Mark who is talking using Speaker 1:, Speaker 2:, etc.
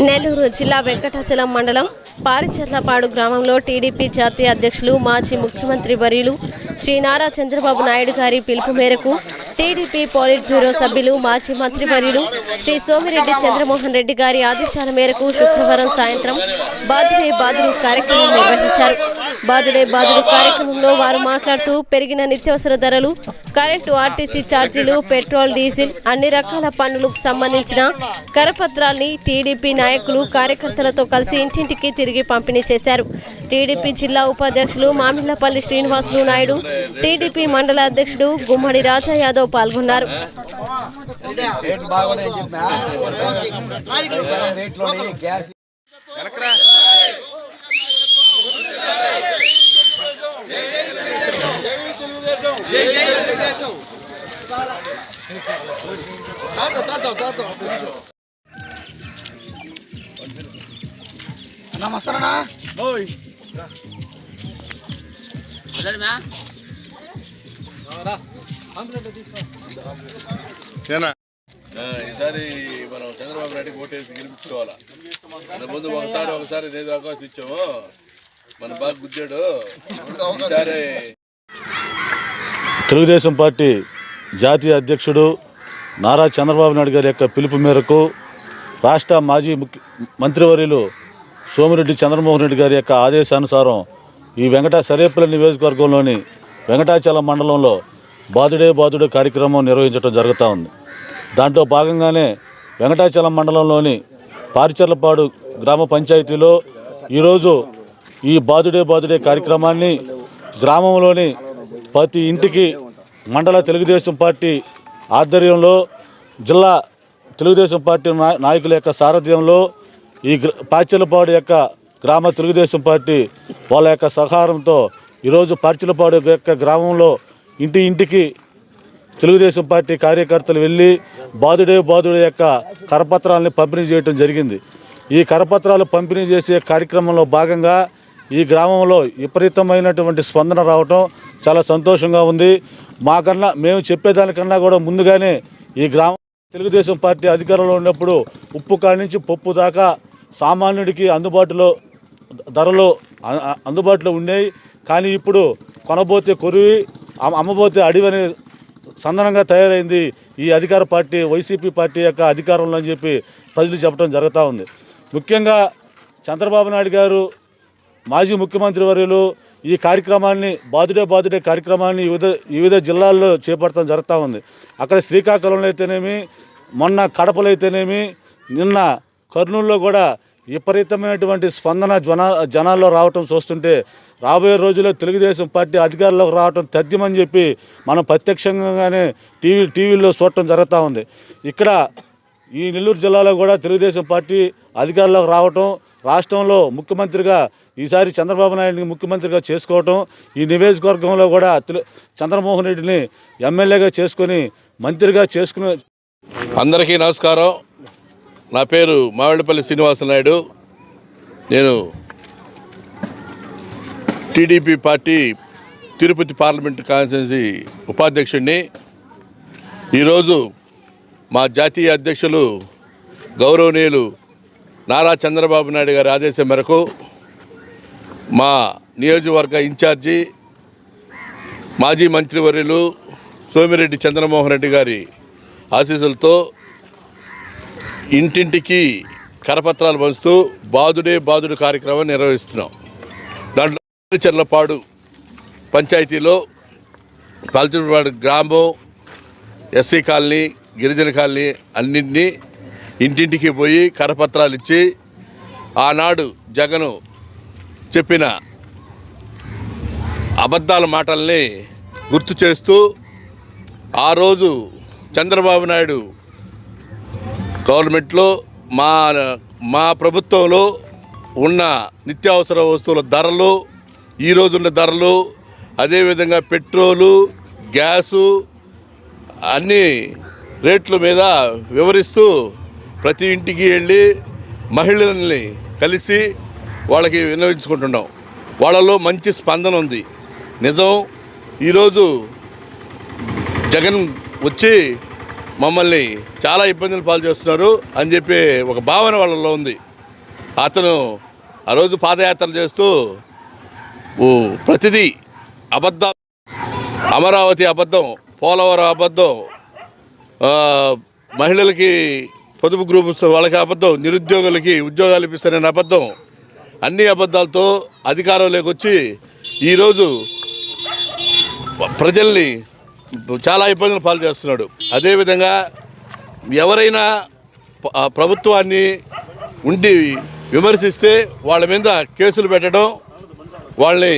Speaker 1: నెల్లూరు జిల్లా వెంకటాచలం మండలం పారిచర్లపాడు గ్రామంలో టీడీపీ జాతీయ అధ్యక్షులు మాజీ ముఖ్యమంత్రి వర్యులు శ్రీ నారా చంద్రబాబు నాయుడు గారి పిలుపు మేరకు టీడీపీ పోలిట్ బ్యూరో సభ్యులు మాజీ మంత్రి వర్యులు శ్రీ సోమిరెడ్డి చంద్రమోహన్ రెడ్డి గారి ఆదేశాల మేరకు శుక్రవారం సాయంత్రం బాధువే బాధువు కార్యక్రమం నిర్వహించారు. బాదుడే బాదుడు కార్యక్రమంలో వారు మాట్లాడుతూ పెరిగిన నిత్యావసర ధరలు కరెంటు ఆర్టీసీ ఛార్జీలు పెట్రోల్ డీజిల్ అన్ని రకాల పన్నులకు సంబంధించిన కరపత్రాల్ని టీడీపీ నాయకులు కార్యకర్తలతో కలిసి ఇంటింటికి తిరిగి పంపిణీ చేశారు. టీడీపీ జిల్లా ఉపాధ్యక్షులు మామిళ్ళపల్లి శ్రీనివాసులు నాయుడు టీడీపీ మండల అధ్యక్షుడు గుమ్మడి రాజా యాదవ్ పాల్గొన్నారు.
Speaker 2: సేనా ఆ, ఈసారి మనం చంద్రబాబు నాయుడు ఓటేసి గెలిపించుకోవాలా మన ముందు ఒకసారి ఒకసారి నేను అవకాశం ఇచ్చాము మన బాగా గుద్దాడు ఈసారి
Speaker 3: తెలుగుదేశం పార్టీ జాతీయ అధ్యక్షుడు నారా చంద్రబాబు నాయుడు గారి యొక్క పిలుపు మేరకు రాష్ట్ర మాజీ ముఖ్య మంత్రివర్యులు సోమిరెడ్డి చంద్రమోహన్ రెడ్డి గారి యొక్క ఆదేశానుసారం ఈ వెంకట సరేపల్లి నియోజకవర్గంలోని వెంకటాచలం మండలంలో బాదుడే బాదుడే కార్యక్రమం నిర్వహించడం జరుగుతూ ఉంది. దాంట్లో భాగంగానే వెంకటాచలం మండలంలోని పారిచర్లపాడు గ్రామ పంచాయతీలో ఈరోజు ఈ బాదుడే బాదుడే కార్యక్రమాన్ని గ్రామంలోని ప్రతి ఇంటికి మండల తెలుగుదేశం పార్టీ ఆధ్వర్యంలో జిల్లా తెలుగుదేశం పార్టీ నాయకుల యొక్క సారథ్యంలో ఈ గ్ర- యొక్క గ్రామ తెలుగుదేశం పార్టీ వాళ్ళ యొక్క సహకారంతో ఈరోజు పార్చలపాడు యొక్క గ్రామంలో ఇంటి ఇంటికి తెలుగుదేశం పార్టీ కార్యకర్తలు వెళ్ళి బాధుడే బాధుడే యొక్క కరపత్రాలని పంపిణీ చేయడం జరిగింది. ఈ కరపత్రాలు పంపిణీ చేసే కార్యక్రమంలో భాగంగా ఈ గ్రామంలో విపరీతమైనటువంటి స్పందన రావటం చాలా సంతోషంగా ఉంది. మాకన్నా మేము చెప్పేదానికన్నా కూడా ముందుగానే ఈ గ్రామం తెలుగుదేశం పార్టీ అధికారంలో ఉన్నప్పుడు ఉప్పు కాడి నుంచి పప్పు దాకా సామాన్యుడికి అందుబాటులో ధరలు అందుబాటులో ఉండేవి కానీ ఇప్పుడు కొనబోతే కొరివి అమ్మ- అమ్మబోతే అడివి అనే సందనంగా తయారైంది ఈ అధికార పార్టీ వైసీపీ పార్టీ యొక్క అధికారంలో అని చెప్పి ప్రజలు చెప్పడం జరుగుతూ ఉంది. ముఖ్యంగా చంద్రబాబు నాయుడు గారు మాజీ ముఖ్యమంత్రి వర్యులు ఈ కార్యక్రమాన్ని బాధుడే బాధుడే కార్యక్రమాన్ని వివిధ వివిధ జిల్లాల్లో చేపడతాం జరుగుతూ ఉంది. అక్కడ శ్రీకాకుళంలో అయితేనేమి మొన్న కడపలో అయితేనేమి నిన్న కర్నూలులో కూడా విపరీతమైనటువంటి స్పందన జన జనాల్లో రావటం చూస్తుంటే రాబోయే రోజుల్లో తెలుగుదేశం పార్టీ అధికారంలోకి రావటం తథ్యమని చెప్పి మనం ప్రత్యక్షంగానే టీవీ టీవీల్లో చూడటం జరుగుతూ ఉంది. ఇక్కడ ఈ నెల్లూరు జిల్లాలో కూడా తెలుగుదేశం పార్టీ అధికారంలోకి రావటం రాష్ట్రంలో ముఖ్యమంత్రిగా ఈసారి చంద్రబాబు నాయుడిని ముఖ్యమంత్రిగా చేసుకోవటం ఈ నియోజకవర్గంలో కూడా చంద్రమోహన్ రెడ్డిని ఎమ్మెల్యేగా చేసుకొని మంత్రిగా చేసుకుని
Speaker 2: అందరికీ నమస్కారం. నా పేరు మామిడిపల్లి శ్రీనివాసనాయుడు. నేను TDP party Tirupati parliament constituency ఉపాధ్యక్షుడిని. ఈరోజు మా జాతీయ అధ్యక్షులు గౌరవనీయులు నారా చంద్రబాబు నాయుడు గారి ఆదేశం మేరకు మా నియోజకవర్గ ఇన్ఛార్జి మాజీ మంత్రివర్యులు సోమిరెడ్డి చంద్రమోహన్ రెడ్డి గారి ఆశీస్సులతో ఇంటింటికి కరపత్రాలు పంచుతూ బాదుడే బాదుడు కార్యక్రమం నిర్వహిస్తున్నాం. దాంట్లో చెర్లపాడు పంచాయతీలో పల్చపాడు గ్రామం ఎస్సీ కాలనీ గిరిజన కాలనీ అన్నింటినీ ఇంటింటికి పోయి కరపత్రాలు ఇచ్చి ఆనాడు జగను చెప్పిన అబద్ధాల మాటల్ని గుర్తు చేస్తూ ఆ రోజు చంద్రబాబు నాయుడు గవర్నమెంట్లో మా మా ప్రభుత్వంలో ఉన్న నిత్యావసర వస్తువుల ధరలు ఈరోజు ఉన్న ధరలు అదేవిధంగా పెట్రోలు గ్యాసు అన్నీ రేట్ల మీద వివరిస్తూ ప్రతి ఇంటికి వెళ్ళి మహిళల్ని కలిసి వాళ్ళకి వినియోగించుకుంటున్నాం వాళ్ళలో మంచి స్పందన ఉంది. నిజం ఈరోజు జగన్ వచ్చి మమ్మల్ని చాలా ఇబ్బందులు పాలు చేస్తున్నారు అని చెప్పి ఒక భావన వాళ్ళలో ఉంది. అతను ఆ రోజు పాదయాత్రలు చేస్తూ ప్రతిదీ అబద్ధ అమరావతి అబద్ధం పోలవరం అబద్ధం మహిళలకి పొదుపు గ్రూప్స్ వాళ్ళకి అబద్ధం నిరుద్యోగులకి ఉద్యోగాలు ఇప్పిస్తారని అబద్ధం. అన్ని అబద్ధాలతో అధికారంలోకి వచ్చి ఈరోజు ప్రజల్ని చాలా ఇబ్బందులు పాలు చేస్తున్నాడు. అదేవిధంగా ఎవరైనా ప్రభుత్వాన్ని ఉండి విమర్శిస్తే వాళ్ళ మీద కేసులు పెట్టడం వాళ్ళని